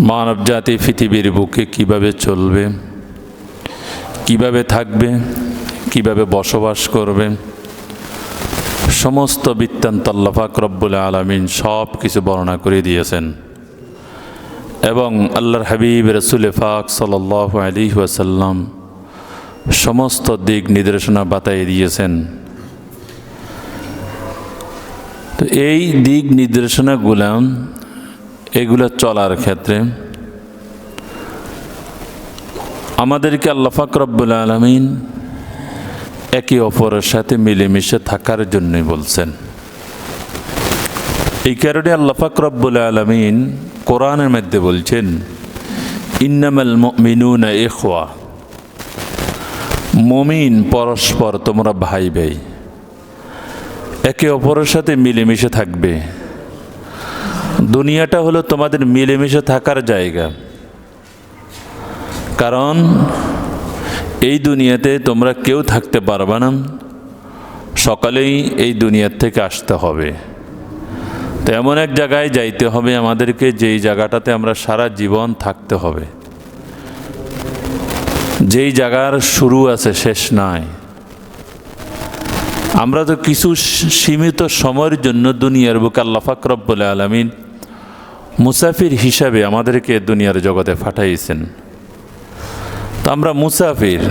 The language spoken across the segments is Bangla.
মানব জাতি পৃথিবীর বুকে কীভাবে চলবে? কীভাবে থাকবে? কীভাবে বসবাস করবে? সমস্ত বৃত্তান্ত আল্লাহাক রব্বুল আলমিন সব কিছু বর্ণনা করে দিয়েছেন। এবং আল্লাহর হাবিব রসুল ফাক সাল আলী ওয়াসাল্লাম সমস্ত দিক নির্দেশনা বাতাই দিয়েছেন। তো এই দিক নির্দেশনাগুলো এগুলো চলার ক্ষেত্রে। আমাদেরকে আল্লাহাক রব্বুল আলমিন একে অপরের সাথে মিলেমিশে থাকার জন্যই বলছেন। এই কারণে আল্লাহাক রব্বুল আলমিন কোরআনের মধ্যে বলছেন, ইন্নামাল মিনুন এখোয়া মমিন পরস্পর তোমরা ভাই ভাই একে অপরের সাথে মিলেমিশে থাকবে। দুনিয়াটা হলো তোমাদের মিলেমিশে থাকার জায়গা। কারণ এই দুনিয়াতে তোমরা কেউ থাকতে পারবে না। সকালেই এই দুনিয়ার থেকে আসতে হবে। তো এমন এক জায়গায় যাইতে হবে আমাদেরকে, যেই জায়গাটাতে আমরা সারা জীবন থাকতে হবে। যেই জায়গার শুরু আছে, শেষ নাই। আমরা তো কিছু সীমিত সময়ের জন্য দুনিয়ার বুকে আল্লাহ ফাকরব্বুল আলমিন মুসাফির হিসাবে আমাদেরকে দুনিয়ার জগতে পাঠাইছেন। তো আমরা মুসাফির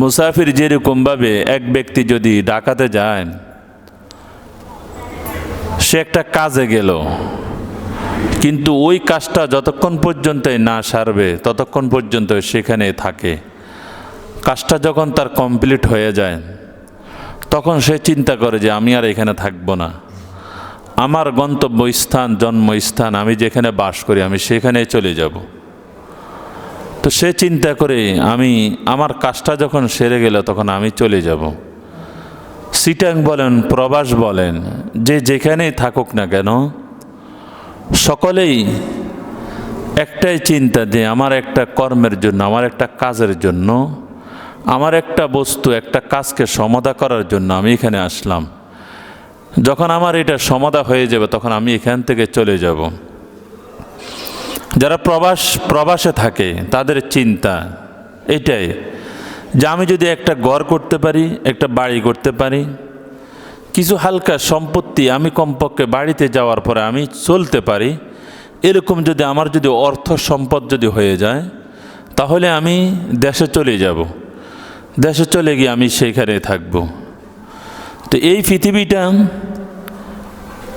মুসাফির যেরকমভাবে এক ব্যক্তি যদি ডাকাতে যায়, সে একটা কাজে গেল, কিন্তু ওই কাজটা যতক্ষণ পর্যন্ত না সারবে, ততক্ষণ পর্যন্ত সেখানে থাকে। কাজটা যখন তার কমপ্লিট হয়ে যায়, তখন সে চিন্তা করে যে আমি আর এখানে থাকব না। আমার গন্তব্যস্থান, জন্মস্থান, আমি যেখানে বাস করি, আমি সেখানে চলে যাব। তো সে চিন্তা করে আমি, আমার কাজটা যখন সেরে গেল, তখন আমি চলে যাব। সিটাং বলেন, প্রবাস বলেন, যে যেখানেই থাকুক না কেন, সকলেই একটাই চিন্তা যে আমার একটা কর্মের জন্য, আমার একটা কাজের জন্য, আমার একটা বস্তু, একটা কাজকে সমাধা করার জন্য আমি এখানে আসলাম। যখন আমার এটা সমাধা হয়ে যাবে, তখন আমি এখান থেকে চলে যাব। যারা প্রবাস, প্রবাসে থাকে, তাদের চিন্তা এটাই যে আমি যদি একটা ঘর করতে পারি, একটা বাড়ি করতে পারি, কিছু হালকা সম্পত্তি আমি কমপক্ষে বাড়িতে যাওয়ার পরে আমি চলতে পারি, এরকম যদি আমার যদি অর্থ সম্পদ যদি হয়ে যায়, তাহলে আমি দেশে চলে যাব। দেশে চলে গিয়ে আমি সেইখানে থাকব। তো এই পৃথিবীটা,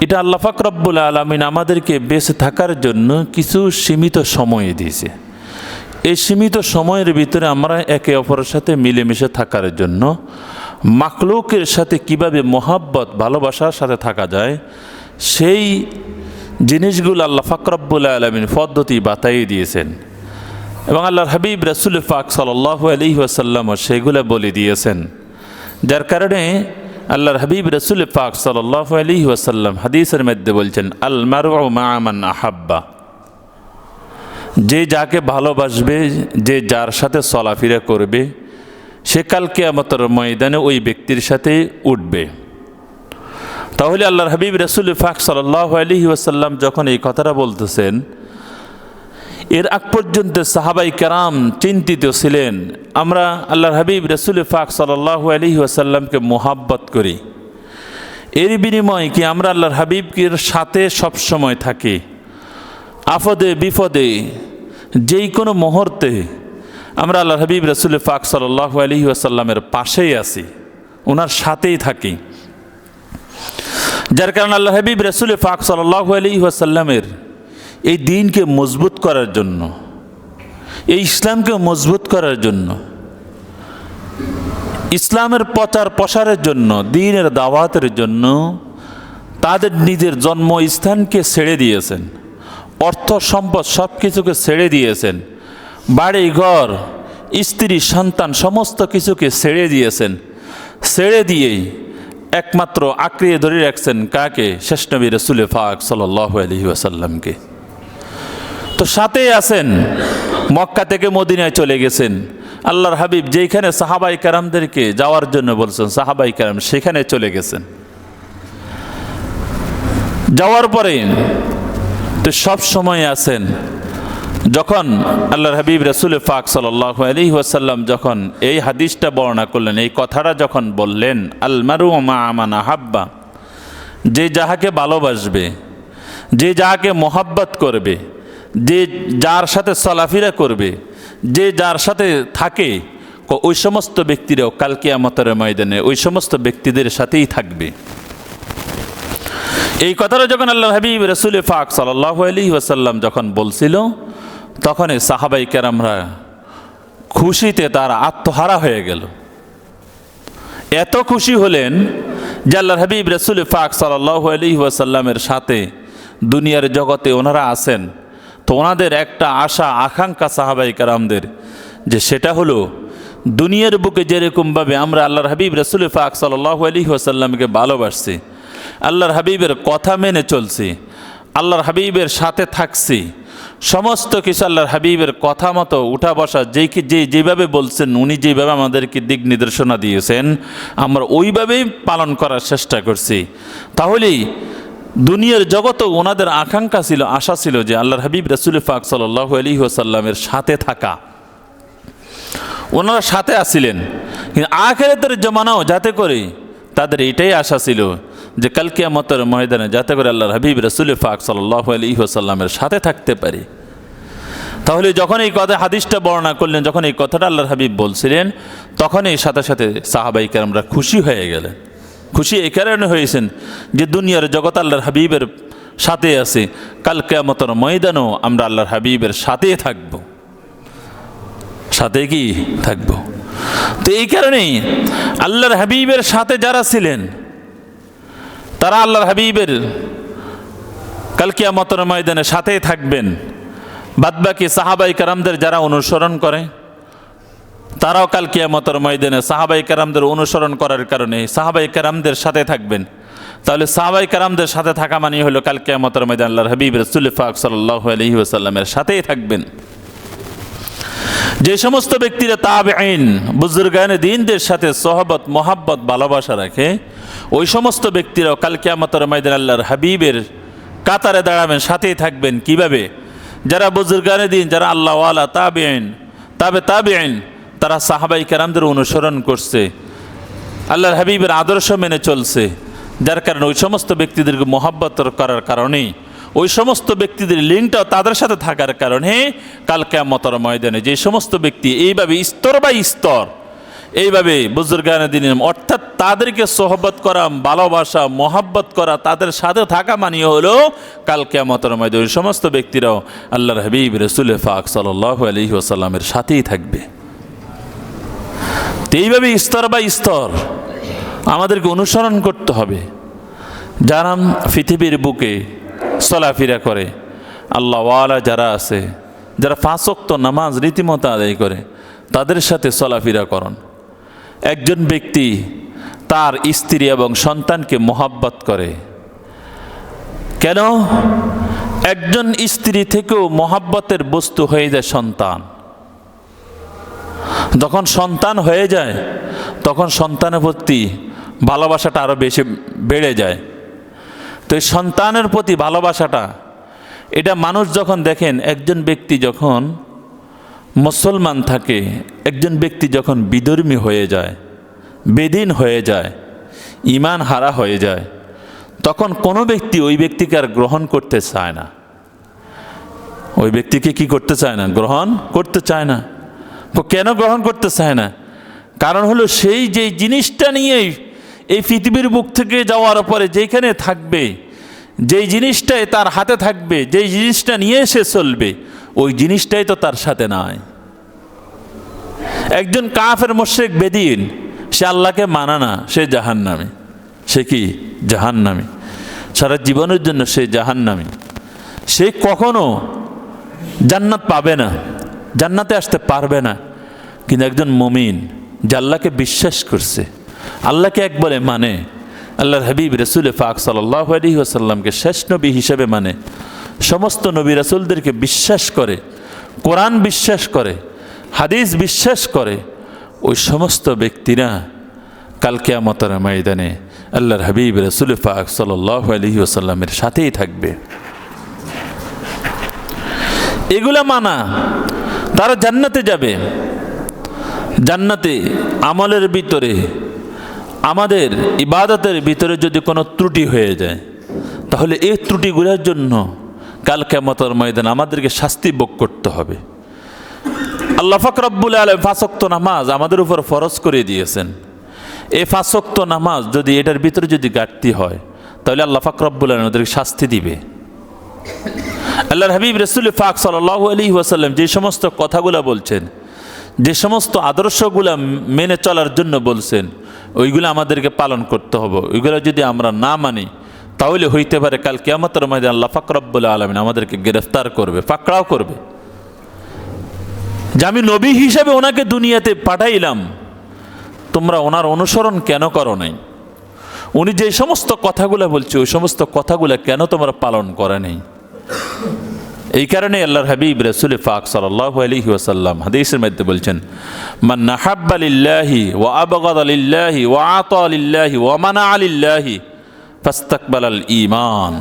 এটা আল্লাহ ফাকরাব্বুল আলমিন আমাদেরকে বেঁচে থাকার জন্য কিছু সীমিত সময় দিয়েছে। এই সীমিত সময়ের ভিতরে আমরা একে অপরের সাথে মিলেমিশে থাকার জন্য মাকলুকের সাথে কীভাবে মোহাব্বত, ভালোবাসার সাথে থাকা যায়, সেই জিনিসগুলো আল্লাহ ফাকরাব্বুল আলমিন পদ্ধতি বাতাই দিয়েছেন। এবং আল্লাহর হাবিব রসুল ফাক সাল্লাহ আলী ওয়াসাল্লাম সেগুলো বলে দিয়েছেন। যার কারণে আল্লাহর হাবিব রসুল ফাক সাল্লাহ আলী ওয়াসাল্লাম হাদিসের মধ্যে বলছেন, আল মারু মামান আহাব্বা। যে যাকে ভালোবাসবে, যে যার সাথে চলাফেরা করবে, সে কালকে আমাদের ময়দানে ওই ব্যক্তির সাথে উঠবে। তাহলে আল্লাহর হাবিব রসুল ফাক সাল্লাহ আলী ওয়াসাল্লাম যখন এই কথাটা বলতেছেন এর আগ পর্যন্ত সাহাবাই কারাম চিন্তিত ছিলেন। আমরা আল্লাহর হাবিব রসুল ফাক সাল্লাহ আলী ওয়াসাল্লামকে মোহাব্বত করি। এর বিনিময়ে কি আমরা আল্লাহর হাবিবকের সাথে সবসময় থাকি? আফদে বিপদে যেই কোনো মুহূর্তে আমরা আল্লাহ হাবিব রসুল ফাক সাল্লাহ আলী আসাল্লামের পাশেই আছি ওনার সাথেই থাকি। যার কারণে আল্লাহ হাবিব রসুল ফাক সাল্লাহ আলী আসাল্লামের এই দিনকে মজবুত করার জন্য, এই ইসলামকে মজবুত করার জন্য, ইসলামের প্রচার প্রসারের জন্য, দিনের দাওয়াতের জন্য তাদের নিজের জন্মস্থানকে ছেড়ে দিয়েছেন, অর্থ সম্পদ সব কিছুকে ছেড়ে দিয়েছেন, বাড়ি ঘর, স্ত্রী, সন্তান সমস্ত কিছুকে ছেড়ে দিয়েছেন। ছেড়ে দিয়েই একমাত্র আঁকড়িয়ে ধরে রাখছেন কাকে? শেষ নবী রসুল ফাক সাল্লাহ আলহি আসাল্লামকে তো সাথেই আছেন। মক্কা থেকে মদিনায় চলে গেছেন। আল্লাহর হাবিব যেখানে সাহাবাই কারামদেরকে যাওয়ার জন্য বলছেন, সাহাবাই কারাম সেখানে চলে গেছেন। যাওয়ার পরে তো সব সময় আছেন। যখন আল্লাহর হাবিব রসুল ফাক সাল্লাহ আলী ওয়াসাল্লাম যখন এই হাদিসটা বর্ণনা করলেন, এই কথাটা যখন বললেন আলমারু মা আমানা হাব্বা যে যাহাকে ভালোবাসবে, যে যাহাকে মোহাব্বত করবে যে যার সাথে চলাফেরা করবে, যে যার সাথে থাকে ওই সমস্ত ব্যক্তিরাও কালকে আমতের ময়দানে ওই সমস্ত ব্যক্তিদের সাথেই থাকবে। এই কথাটা যখন আল্লাহ হাবিব রসুল ফাক সাল্লাহ আলী ওয়াসাল্লাম যখন বলছিল তখনই সাহাবাই কেরামরা খুশিতে তার আত্মহারা হয়ে গেল। এত খুশি হলেন যে আল্লাহ হাবিব রসুল ফাক সাল্লাহ আলী ওয়াসাল্লামের সাথে দুনিয়ার জগতে ওনারা আছেন। তো ওনাদের একটা আশা, আকাঙ্ক্ষা সাহাবাই কারামদের, যে সেটা হলো, দুনিয়ার বুকে যেরকমভাবে আমরা আল্লাহর হাবিব রসুল ফাক সাল্লাহ আলী ওয়াসাল্লামকে ভালোবাসছি, আল্লাহর হাবিবের কথা মেনে চলছি, আল্লাহর হাবিবের সাথে থাকছি, সমস্ত কিছু আল্লাহর হাবিবের কথা মতো উঠা বসা যেই যে যেভাবে বলছেন, উনি যেভাবে আমাদেরকে দিক নির্দেশনা দিয়েছেন, আমরা ওইভাবেই পালন করার চেষ্টা করছি। তাহলেই দুনিয়ার জগতেও ওনাদের আকাঙ্ক্ষা ছিল, আশা ছিল যে আল্লাহর হাবিব রসুল ফাক সাল্লাহ আলী ওসাল্লামের সাথে থাকা। ওনারা সাথে আসছিলেন কিন্তু আখেরাতের জমানাও যাতে করে তাদের এটাই আশা ছিল যে কালকে আমতের ময়দানে যাতে করে আল্লাহর হাবিব রসুল ফাক সাল্লাহ আলী ওসাল্লামের সাথে থাকতে পারি। তাহলে যখন এই কথা হাদিসটা বর্ণনা করলেন, যখন এই কথাটা আল্লাহর হাবিব বলছিলেন, তখনই সাথে সাথে সাহাবাই আমরা খুশি হয়ে গেলেন। খুশি এই কারণে হয়েছেন যে দুনিয়ার জগৎ আল্লাহর হাবিবের সাথে আছে। কাল কেয়ামতের ময়দানও আমরা আল্লাহর হাবিবের সাথেই থাকব। সাথে কি থাকব? তো এই কারণেই আল্লাহর হাবিবের সাথে যারা ছিলেন, তারা আল্লাহর হাবিবের কালকিয়া মতন ময়দানে সাথেই থাকবেন। বাদবাকি সাহাবাই কারামদের যারা অনুসরণ করে তারাও কাল কিয়ামতর ময়দানে সাহাবাই কারামদের অনুসরণ করার কারণে সাহাবাই কারামদের সাথে থাকবেন। তাহলে সাহাবাই কারামদের সাথে থাকা মানে হলো কাল কিয়ামতর ময়দান আল্লাহর হাবিব রসুল ফাক সাল্লাহ আলহি ওসাল্লামের সাথেই থাকবেন। যে সমস্ত ব্যক্তিরা তাব আইন বুজুর্গানে, দিনদের সাথে সহবত, মোহাব্বত, ভালোবাসা রাখে, ওই সমস্ত ব্যক্তিরাও কাল কিয়ামতর ময়দান আল্লাহর হাবিবের কাতারে দাঁড়াবেন, সাথেই থাকবেন। কীভাবে? যারা বুজুর্গানে, দিন, যারা আল্লাহ আলা তাবে আইন তাবে তাবে আইন তারা সাহাবাই কেরামদের অনুসরণ করছে। আল্লাহর হাবিবের আদর্শ মেনে চলছে। যার কারণে ওই সমস্ত ব্যক্তিদেরকে মোহাব্বত করার কারণে, ওই সমস্ত ব্যক্তিদের লিঙ্কটাও তাদের সাথে থাকার কারণে কাল কেমতর ময়দানে যে সমস্ত ব্যক্তি এইভাবে স্তর বাই স্তর, এইভাবে বুজুর্গানে দিন অর্থাৎ তাদেরকে সোহবত করা, ভালোবাসা, মোহাব্বত করা, তাদের সাথে থাকা মানিয়ে হলো কাল কেমতর ময়দানে ওই সমস্ত ব্যক্তিরাও আল্লাহর হাবিব রসুল ফাক সাল্লাহ আলহি আসাল্লামের সাথেই থাকবে। এইভাবে স্তর বা স্তর আমাদেরকে অনুসরণ করতে হবে। যারা পৃথিবীর বুকে চলাফেরা করে আল্লাহওয়ালা যারা আছে, যারা ফাঁসক্ত নামাজ রীতিমতো আদায় করে, তাদের সাথে চলাফেরা করন। একজন ব্যক্তি তার স্ত্রী এবং সন্তানকে মোহাব্বত করে। কেন? একজন স্ত্রী থেকেও মোহাব্বতের বস্তু হয়ে যায় সন্তান। যখন সন্তান হয়ে যায়, তখন সন্তানের প্রতি ভালোবাসাটা আরও বেশি বেড়ে যায়। তো এই সন্তানের প্রতি ভালোবাসাটা, এটা মানুষ যখন দেখেন, একজন ব্যক্তি যখন মুসলমান থাকে, একজন ব্যক্তি যখন বিধর্মী হয়ে যায়, বেদিন হয়ে যায় ইমান হারা হয়ে যায়, তখন কোনো ব্যক্তি ওই ব্যক্তিকে আর গ্রহণ করতে চায় না। ওই ব্যক্তিকে কি করতে চায় না? গ্রহণ করতে চায় না। কেন গ্রহণ করতে চায় না? কারণ হলো সেই যে জিনিসটা নিয়েই এই পৃথিবীর বুক থেকে যাওয়ার পরে যেখানে থাকবে, যেই জিনিসটাই তার হাতে থাকবে, যেই জিনিসটা নিয়ে সে চলবে, ওই জিনিসটাই তো তার সাথে নাই। একজন কাফের মোশেক বেদিন, সে আল্লাহকে মানা না, সে জাহান নামে সে কি? জাহান নামে সারা জীবনের জন্য সে জাহান নামে সে কখনো জান্নাত পাবে না। জান্নাতে আসতে পারবে না। কিন্তু একজন মমিন যে আল্লাহকে বিশ্বাস করছে, আল্লাহকে এক বলে মানে আল্লাহর হাবিব রসুল ফাক সাল্লাহ আলী শেষ নবী হিসেবে মানে। সমস্ত নবী রসুলদেরকে বিশ্বাস করে, কোরআন বিশ্বাস করে, হাদিস বিশ্বাস করে, ওই সমস্ত ব্যক্তিরা কালকে আমতর ময়দানে আল্লাহর হাবিব রসুল ফাক সাল্লাহ আলী আসাল্লামের সাথেই থাকবে। এগুলা মানা তারা জান্নাতে যাবে। জান্নাতে আমলের ভিতরে, আমাদের ইবাদতের ভিতরে যদি কোনো ত্রুটি হয়ে যায়, তাহলে এই ত্রুটিগুলোর জন্য কাল কেমতর ময়দান আমাদেরকে শাস্তি ভোগ করতে হবে। আল্লাহ ফাকরাবুল আলম ফাঁসক্ত নামাজ আমাদের উপর ফরজ করে দিয়েছেন। এই ফাঁসক্ত নামাজ যদি এটার ভিতরে যদি ঘাটতি হয়, তাহলে আল্লাহ ফাকরাবুল আলম ওদেরকে শাস্তি দিবে। আল্লাহর হাবিব রসুল ফাক সাল্লাহ আলী ওয়াসাল্লাম যে সমস্ত কথাগুলো বলছেন, যে সমস্ত আদর্শগুলো মেনে চলার জন্য বলছেন, ওইগুলো আমাদেরকে পালন করতে হবে। ওইগুলো যদি আমরা না মানি, তাহলে হইতে পারে কাল কেয়ামতের মধ্যে আল্লাহ ফাকরাবুল আলমিন আমাদেরকে গ্রেফতার করবে, পাকড়াও করবে। যে আমি নবী হিসেবে ওনাকে দুনিয়াতে পাঠাইলাম, তোমরা ওনার অনুসরণ কেন করো নাই? উনি যে সমস্ত কথাগুলো বলছে, ওই সমস্ত কথাগুলো কেন তোমরা পালন করে নাই? এই কারণে আল্লাহর হাবিব রসুল ফাক সাল্লাহ আলহি ওসাল্লাম হাদিসের মধ্যে বলছেন, মান নাহাব্ব আলিল্লাহি ও আবগদ আলিল্লাহি ও আত আলিল্লাহি ও মানা আলিল্লাহি ফাস্তাকবাল আল ইমান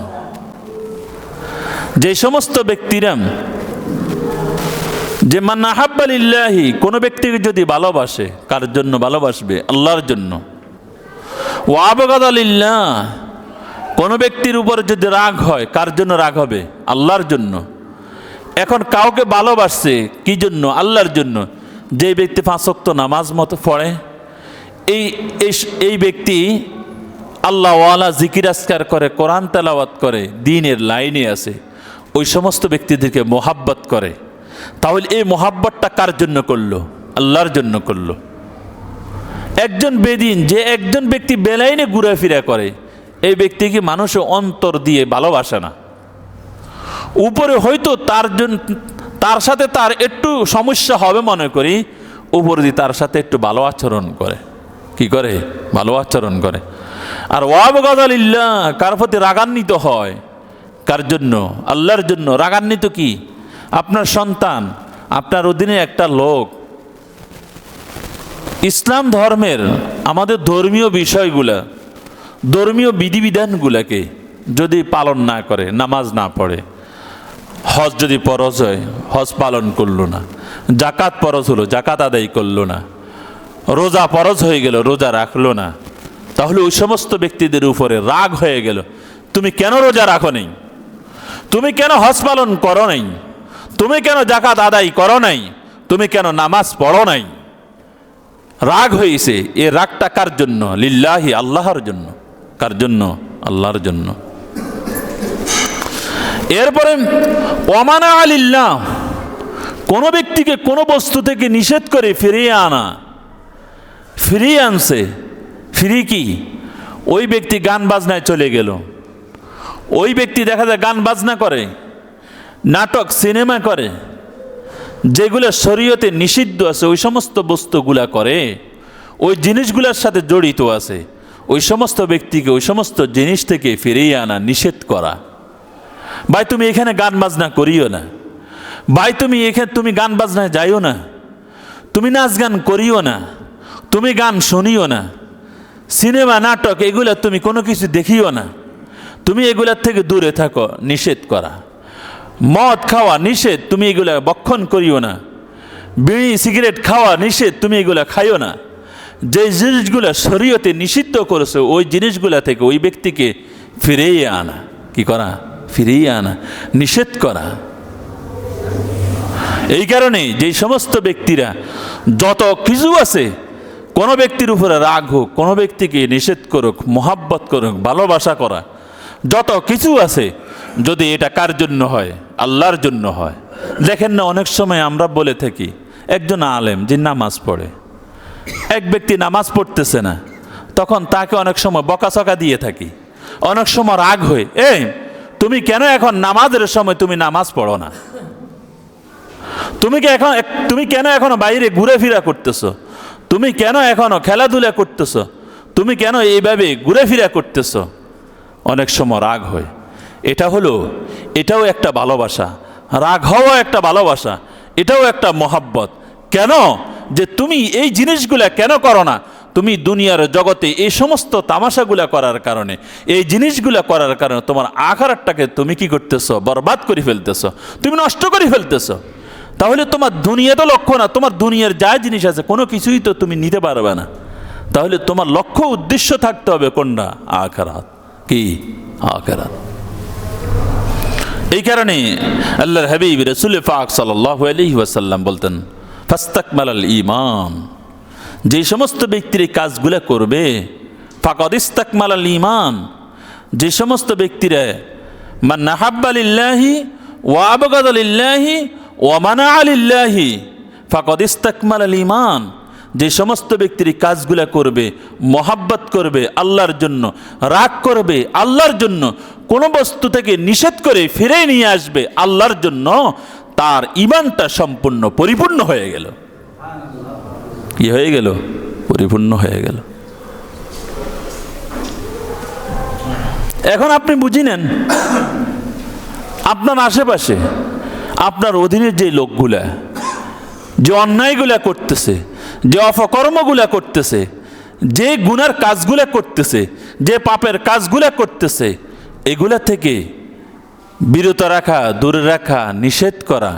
যে সমস্ত ব্যক্তিরা, যে মান নাহাব্ব আলিল্লাহি কোনো ব্যক্তিকে যদি ভালোবাসে, কার জন্য ভালোবাসবে? আল্লাহর জন্য। ও আবগদ আলিল্লাহ কোনো ব্যক্তির উপর যদি রাগ হয়, কার জন্য রাগ হবে? আল্লাহর জন্য। এখন কাউকে ভালোবাসছে কি জন্য? আল্লাহর জন্য। যে ব্যক্তি পাঁচক্ত নামাজ মতো পড়ে, এই, এই- ব্যক্তি আল্লাহওয়ালা জিকির আসকার করে, কোরআন তেলাওয়াত করে, দিনের লাইনে আছে। ওই সমস্ত ব্যক্তিদেরকে মোহাব্বত করে। তাহলে এই মোহাব্বতটা কার জন্য করল? আল্লাহর জন্য করল। একজন বেদিন, যে একজন ব্যক্তি বেলাইনে ঘুরাফিরা করে এই ব্যক্তিকে মানুষ অন্তর দিয়ে ভালোবাসে না? উপরে হয়তো তার জন্য তার সাথে তার একটু সমস্যা হবে মনে করি, উপরে দিয়ে তার সাথে একটু ভালো আচরণ করে। কি করে? ভালো আচরণ করে। আর ওয়াবগাদালিল্লাহ কার প্রতি রাগান্বিত হয়? কার জন্য? আল্লাহর জন্য। রাগান্বিত কি? আপনার সন্তান, আপনার অধীনে একটা লোক। ইসলাম ধর্মের আমাদের ধর্মীয় বিষয়গুলা ধর্মীয় বিধিবিধানগুলাকে যদি পালন না করে, নামাজ না পড়ে, হজ যদি পরজ হয়, হজ পালন করল না, জাকাত পরজ হলো, জাকাত আদায় করল না, রোজা পরজ হয়ে গেল, রোজা রাখল না, তাহলে ওই সমস্ত ব্যক্তিদের উপরে রাগ হয়ে গেল। তুমি কেন রোজা রাখো নেই? তুমি কেন হজ পালন করো নাই? তুমি কেন জাকাত আদায় করো নাই? তুমি কেন নামাজ পড়ো নাই? রাগ হয়েছে এ রাগটা কার জন্য? লিল্লাহি আল্লাহর জন্য। কার জন্য, আল্লাহর জন্য। এরপরে ওমানা আলিল্লাহ, কোনো ব্যক্তিকে কোনো বস্তু থেকে নিষেধ করে ফিরিয়ে আনা, ফিরিয়ে আনছে, ফিরি কি? ওই ব্যক্তি গান বাজনায় চলে গেল। ওই ব্যক্তি দেখা যায় গান বাজনা করে, নাটক, সিনেমা করে, যেগুলো শরীয়তে নিষিদ্ধ আছে, ওই সমস্ত বস্তুগুলা করে, ওই জিনিসগুলোর সাথে জড়িত আছে। ওই সমস্ত ব্যক্তিকে, ওই সমস্ত জিনিস থেকে ফিরিয়ে আনা, নিষেধ করা। ভাই, তুমি এখানে গান বাজনা করিও না। ভাই, তুমি এখানে, তুমি গান বাজনায় যাইও না। তুমি নাচ গান করিও না। তুমি গান শুনিও না। সিনেমা, নাটক, এগুলা তুমি কোনো কিছু দেখিও না। তুমি এগুলার থেকে দূরে থাকো, নিষেধ করা। মদ খাওয়া নিষেধ, তুমি এগুলা বক্ষণ করিও না। বিড়ি, সিগারেট খাওয়া নিষেধ, তুমি এগুলা খাইও না। যে জিনিসগুলো শরীয়তে নিষিদ্ধ করেছে, ওই জিনিসগুলা থেকে ওই ব্যক্তিকে ফিরিয়ে আনা। কি করা? ফিরিয়ে আনা। নিষেধ করা। এই কারণে যে সমস্ত ব্যক্তিরা যত কিছু আছে, কোনো ব্যক্তির উপরে রাগ হোক, কোনো ব্যক্তিকে নিষেধ করুক, মোহাব্বত করুক, ভালোবাসা করা, যত কিছু আছে, যদি এটা কার জন্য হয়? আল্লাহর জন্য হয়। দেখেন না, অনেক সময় আমরা বলে থাকি, একজন আলেম, যে নামাজ পড়ে এক ব্যক্তি নামাজ পড়তেছে না, তখন তাকে অনেক সময় বকাচকা দিয়ে থাকি। অনেক সময় রাগ হয়ে, এই, তুমি কেন এখন নামাজের সময় তুমি নামাজ পড়ো না? তুমি কি এখন তুমি কেন এখনও বাইরে ঘুরে ফিরা করতেছো? তুমি কেন এখনও খেলাধুলা করতেছো? তুমি কেন এইভাবে ঘুরে ফিরা করতেছো? অনেক সময় রাগ হয়। এটা হলো, এটাও একটা ভালোবাসা। রাগ হওয়া একটা ভালোবাসা। এটাও একটা মহাব্বত। কেন? যে তুমি এই জিনিসগুলা কেন করো না? তুমি দুনিয়ার জগতে এই সমস্ত তামাশাগুলা করার কারণে, এই জিনিসগুলা করার কারণে তোমার আখারাটাকে তুমি কি করতেছ? বরবাদ করে ফেলতেছ। তুমি নষ্ট করে ফেলতেছ। তাহলে তোমার দুনিয়া তো লক্ষ্য না, তোমার দুনিয়ার যা জিনিস আছে কোনো কিছুই তো তুমি নিতে পারবে না। তাহলে তোমার লক্ষ্য উদ্দেশ্য থাকতে হবে কোনটা? আখারাত। কি? আখারাত। এই কারণে আল্লাহর হাবিব রসুল পাক সাল্লাহ আলহি ওয়াসাল্লাম বলতেন ফাস্তাকমাল আল ইমান যে সমস্ত ব্যক্তির এই কাজগুলো করবে, ফাকদ ইস্তাকমাল আল ইমান যে সমস্ত ব্যক্তিরা মান ও আবগাদ আলিল্লাহি ও মানা আলিল্লাহি ফাকদ ইস্তাকমাল আল ইমান যে সমস্ত ব্যক্তির কাজগুলা করবে, মহাব্বত করবে আল্লাহর জন্য, রাগ করবে আল্লাহর জন্য, কোনো বস্তু থেকে নিষেধ করে ফিরে নিয়ে আসবে আল্লাহর জন্য তার ইমানটা সম্পূর্ণ পরিপূর্ণ হয়ে গেল। কি হয়ে গেল? পরিপূর্ণ হয়ে গেল। এখন আপনি বুঝি নেন, আপনার আশেপাশে, আপনার অধীনে যে লোকগুলা, যে অন্যায়গুলা করতেছে, যে অপকর্মগুলা করতেছে, যে গুনার কাজগুলা করতেছে, যে পাপের কাজগুলা করতেছে, এগুলা থেকে বিরত রাখা, দূরে রাখা, নিষেধ করা,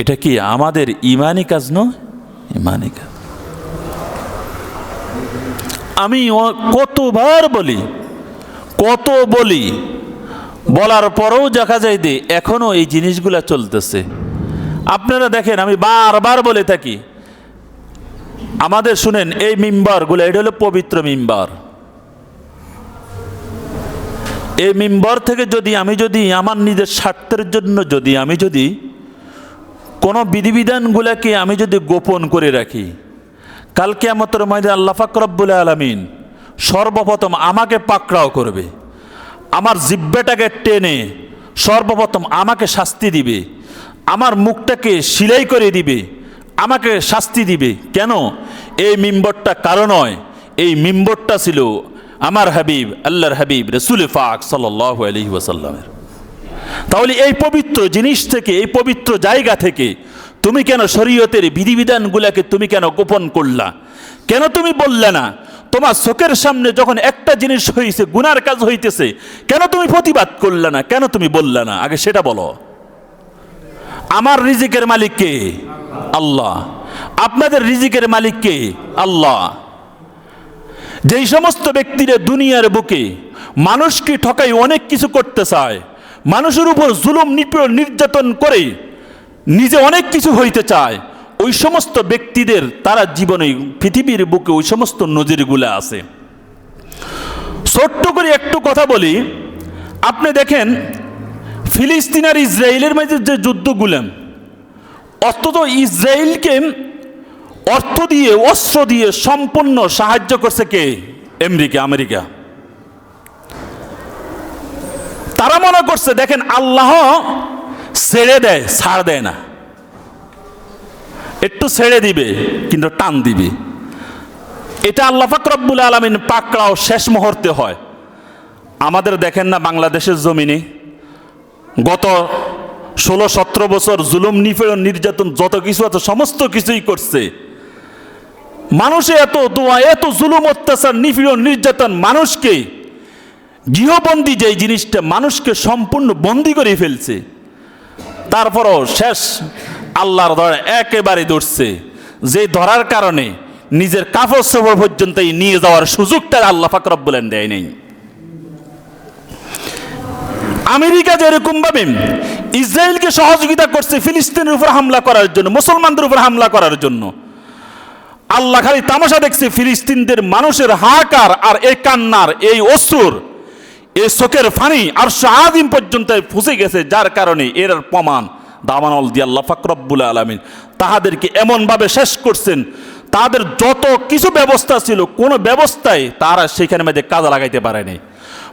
এটা কি আমাদের ইমানি কাজ নয়? ইমানি কাজ। আমি কতবার বলি, কত বলি, বলার পরেও দেখা যায় যে এখনও এই জিনিসগুলা চলতেছে। আপনারা দেখেন, আমি বারবার বলে থাকি, আমাদের শুনেন, এই মিম্বারগুলো, এটা হলো পবিত্র মিম্বার। এই মিম্বর থেকে যদি আমি যদি আমার নিজের স্বার্থের জন্য যদি আমি যদি কোনো বিধিবিধানগুলোকে আমি যদি গোপন করে রাখি কালকে আমতর ময়দে আল্লাহ ফাকরব্বুল আলমিন সর্বপ্রথম আমাকে পাকড়াও করবে, আমার জিব্বেটাকে টেনে সর্বপ্রথম আমাকে শাস্তি দিবে, আমার মুখটাকে সিলাই করে দিবে, আমাকে শাস্তি দিবে। কেন? এই মিম্বরটা কারও নয়, এই মিম্বরটা ছিল আমার হাবিব, আল্লাহর হাবিব, রসুল ফাক ওয়াসাল্লামের। তাহলে এই পবিত্র জিনিস থেকে, এই পবিত্র জায়গা থেকে তুমি কেন শরীয়তের বিধিবিধানগুলোকে তুমি কেন গোপন করলা? কেন তুমি বললে না, তোমার চোখের সামনে যখন একটা জিনিস হয়েছে গুনার কাজ হইতেছে, কেন তুমি প্রতিবাদ করলে না? কেন তুমি বললে না? আগে সেটা বলো। আমার রিজিকের মালিক কে? আল্লাহ। আপনাদের রিজিকের মালিক কে? আল্লাহ। যেই সমস্ত ব্যক্তিরা দুনিয়ার বুকে মানুষকে ঠকাই অনেক কিছু করতে চায়, মানুষের উপর জুলুম, নিপীড়ন, নির্যাতন করে নিজে অনেক কিছু হইতে চায়, ওই সমস্ত ব্যক্তিদের তারা জীবনে পৃথিবীর বুকে ওই সমস্ত নজিরগুলো আছে। ছোট্ট করে একটু কথা বলি। আপনি দেখেন, ফিলিস্তিন আর ইসরায়েলের মাঝে যে যুদ্ধগুলো, অন্তত ইসরায়েলকে অর্থ দিয়ে, অস্ত্র দিয়ে সম্পূর্ণ সাহায্য করছে কে? America America. তারা মনে করছে, দেখেন, আল্লাহ ছেড়ে দেয়, ছাড় দেয় না। একটু ছেড়ে দিবে, কিন্তু টান দিবে। এটা আল্লাহ ফাকরব্বুল আলমিন পাকড়াও শেষ মুহূর্তে হয়। আমাদের দেখেন না বাংলাদেশের জমিনে গত ষোলো সতেরো বছর জুলুম, নিপীড়ন, নির্যাতন যত কিছু আছে, সমস্ত কিছুই করছে। মানুষে এত দোয়া, এত জুলুম, অত্যাচার, নিপীড়ন, নির্যাতন মানুষকে গৃহবন্দী যে জিনিসটা মানুষকে সম্পূর্ণ বন্দি করে ফেলছে, তারপরও শেষ আল্লাহর ধরে একেবারে ধরছে যে ধরার কারণে নিজের কাপড় সবর পর্যন্ত নিয়ে যাওয়ার সুযোগটা আল্লাহ ফাকরব বলেন দেয় নেই। আমেরিকা যেরকম ভাবে ইসরায়েলকে সহযোগিতা করছে, ফিলিস্তিনের উপর হামলা করার জন্য, মুসলমানদের উপর হামলা করার জন্য আল্লাহ খালি তামাশা দেখছে, ফিলিস্তিনদের মানুষের হাহাকার আর এই কান্নার, এই অসুর এই শোকের ফানি আর সাদিন পর্যন্ত ফুসে গেছে, যার কারণে এর প্রমাণ। দামানল দিয়াল্লা ফাকরবুল আলমিন। তাহাদেরকে এমনভাবে শেষ করছেন, তাদের যত কিছু ব্যবস্থা ছিল, কোনো ব্যবস্থায় তারা সেখানে মধ্যে কাজে লাগাইতে পারেনি।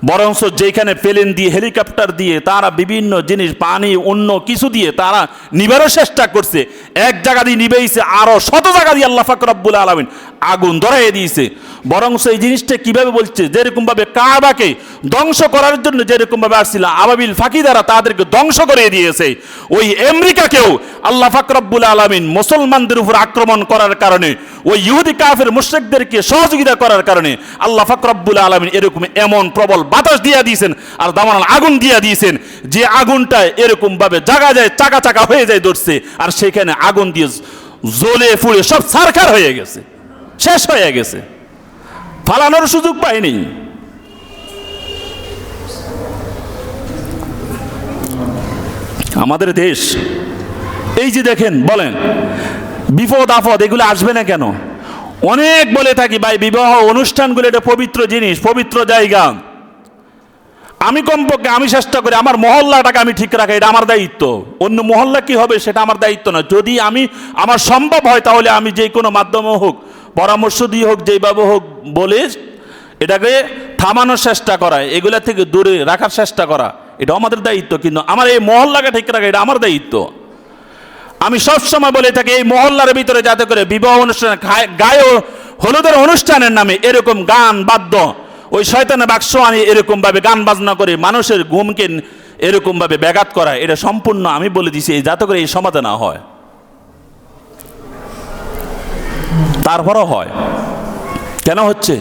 বরঞ্চ যেখানে প্লেন দিয়ে হেলিকপ্টার দিয়ে তারা বিভিন্ন জিনিস, পানি, অন্য কিছু দিয়ে তারা নিবারও চেষ্টা করছে। এক জায়গা দিয়ে নিবেইছে আরও শত জায়গা দিয়ে আল্লাহ ফাকরাবুল আলমিন আগুন ধরাইয়ে দিয়েছে। বরঞ্চ এই জিনিসটা কীভাবে বলছে? যেরকমভাবে কাবাকে ধ্বংস করার জন্য যেরকম ভাবে আসছিল, আবাবিল ফাঁকি দ্বারা তাদেরকে ধ্বংস করে দিয়েছে। ওই আমেরিকাকেও আল্লাহ ফাকরাবুল আলমিন মুসলমানদের উপর আক্রমণ করার কারণে, ওই ইহুদি কাফের মুশ্রিকদেরকে সহযোগিতা করার কারণে আল্লাহ ফাকরাবুল আলমিন এরকম এমন প্রবল বাতাস দিয়া দিয়েছেন আর দামান আগুন দিয়া দিয়েছেন। যে আগুনটা এরকম ভাবে জাগা যায়, চাকা চাকা হয়ে যায় ধরছে, আর সেখানে আগুন দিয়ে জ্বলে ফুড়ে সব সারখার হয়ে গেছে, শেষ হয়ে গেছে। ফালানোর সুযোগ পায়নি আমাদের দেশ, এই যে দেখেন, বলেন, বিপদ আপদ, এগুলো আসবে না কেন? অনেক বলে থাকি, ভাই, বিবাহ অনুষ্ঠানগুলো এটা পবিত্র জিনিস, পবিত্র জায়গা। আমি কমপক্ষে আমি চেষ্টা করি, আমার মহল্লাটাকে আমি ঠিক রাখা, এটা আমার দায়িত্ব। অন্য মহল্লা কি হবে সেটা আমার দায়িত্ব না যদি আমি, আমার সম্ভব হয় তাহলে আমি যে কোনো মাধ্যমে হোক, পরামর্শ দিয়ে হোক যেইভাবে হোক বলে এটাকে থামানোর চেষ্টা করা, এগুলা থেকে দূরে রাখার চেষ্টা করা এটা আমাদের দায়িত্ব। কিন্তু আমার এই মহল্লাকে ঠিক রাখা, এটা আমার দায়িত্ব। আমি সবসময় বলে থাকি, এই মহল্লার ভিতরে যাতে করে বিবাহ অনুষ্ঠান গায়ে হলুদের অনুষ্ঠানের নামে এরকম গান, বাদ্য ওই শয়তানের বাক্স আনি এরকম ভাবে গান বাজনা করে, মানুষের ঘুমকে এরকম ভাবে ব্যাঘাত করা, এটা সম্পূর্ণ আমি বলে দিছি, এই যাতে করে এই সমাজে না হয়। তারপরও হয়। কেন হচ্ছে?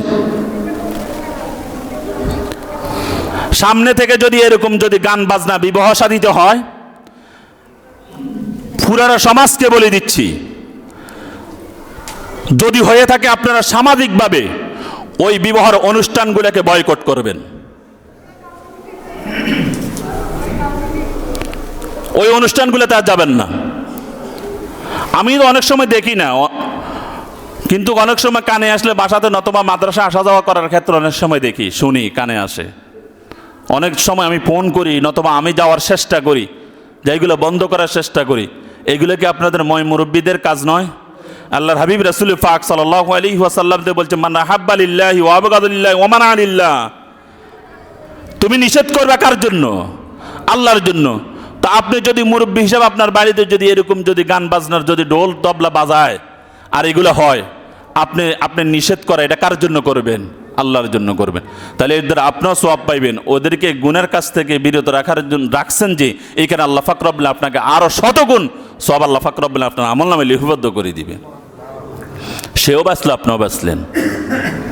সামনে থেকে যদি এরকম যদি গান বাজনা, বিবাহ সাধিত হয়, পুরানো সমাজকে বলে দিচ্ছি, যদি হয়ে থাকে আপনারা সামাজিকভাবে ওই বিবাহের অনুষ্ঠানগুলোকে বয়কট করবেন। ওই অনুষ্ঠানগুলোতে আর যাবেন না। আমি তো অনেক সময় দেখি না কিন্তু অনেক সময় কানে আসলে বাসাতে নতবা মাদ্রাসা আসা যাওয়া করার ক্ষেত্রে অনেক সময় দেখি, শুনি, কানে আসে। অনেক সময় আমি ফোন করি, নতবা আমি যাওয়ার চেষ্টা করি, যেগুলো বন্ধ করার চেষ্টা করি, এগুলো কি আপনাদের ময় মুরব্বীদের কাজ নয়? আল্লাহর হাবিব রাসুল ফাক সাল্লাহ আলী ওয়াসাল্লাম বলছে মান্না হাব্বালিল্লাহি ওয়াবগাদুল্লাহ ওমান আলিল্লাহ তুমি নিষেধ করবে কার জন্য? আল্লাহর জন্য। তা আপনি যদি মুরব্বী হিসাবে আপনার বাড়িতে যদি এরকম যদি গান বাজনার যদি ডোল তবলা বাজায়, আর এগুলো হয়, আপনি আপনি নিষেধ করা, এটা কার জন্য করবেন? আল্লাহর জন্য করবেন। তাহলে এদের আপনার সোয়াব পাইবেন। ওদেরকে গুণের কাছ থেকে বিরত রাখার জন্য রাখছেন যে, এইখানে আল্লাহ ফাকরবুল্লাহ আপনাকে আরও শতগুণ সব আল্লাহ ফাকরবুল্লাহ আপনার আমল নামে লিপিবদ্ধ করে দিবে সেও বাঁচলো, আপনিও বাঁচলেন।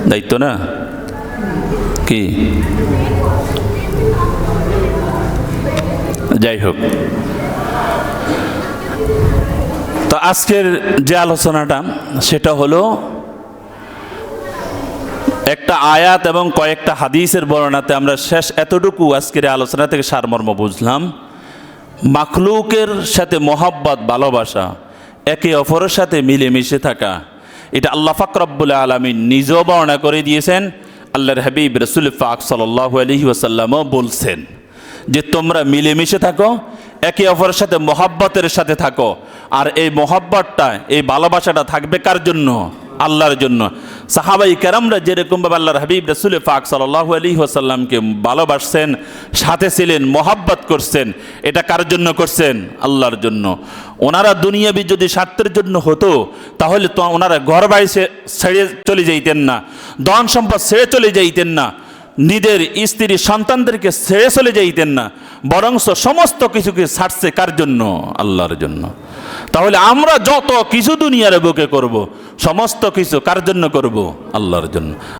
দায়িত্ব না? কি? যাই হোক। তো আজকের যে আলোচনাটা, সেটা হলো একটা আয়াত এবং কয়েকটা হাদিসের বর্ণনাতে আমরা শেষ এতটুকু আজকের আলোচনা থেকে সারমর্ম বুঝলাম। মাখলুকের সাথে মোহাব্বত, ভালোবাসা, একে অপরের সাথে মিলেমিশে থাকা এটা আল্লাহ ফাকরাবুল আলমী নিজেও বর্ণনা করে দিয়েছেন। আল্লাহর হাবিব রসুল ফাক সাল্লাহ আলহি ওসাল্লামও বলছেন যে, তোমরা মিলেমিশে থাকো, একে অপরের সাথে মোহাব্বতের সাথে থাকো। আর এই মহাব্বতটা, এই ভালোবাসাটা থাকবে কার জন্য? আল্লাহর জন্য। সাহাবাই কেরামরা যেরকমভাবে আল্লাহর হাবিব রসুল ফাক সাল্লাহ আলী ওসাল্লামকে ভালোবাসছেন, সাথে ছিলেন, মোহাব্বত করছেন, এটা কার জন্য করছেন? আল্লাহর জন্য। ওনারা দুনিয়াবি যদি স্বার্থের জন্য হতো, তাহলে তো ওনারা ঘর বাড়ি ছেড়ে চলে যাইতেন না ধন সম্পদ ছেড়ে চলে যাইতেন না। নিজের স্ত্রী সন্তানদেরকে ছেড়ে চলে যাইতেন না, বরংস সমস্ত কিছুকে ছাড়ছে কার জন্য? আল্লাহর জন্য। তাহলে আমরা যত কিছু দুনিয়ার বুকে করব, সমস্ত কিছু কার জন্য করব? আল্লাহর জন্য।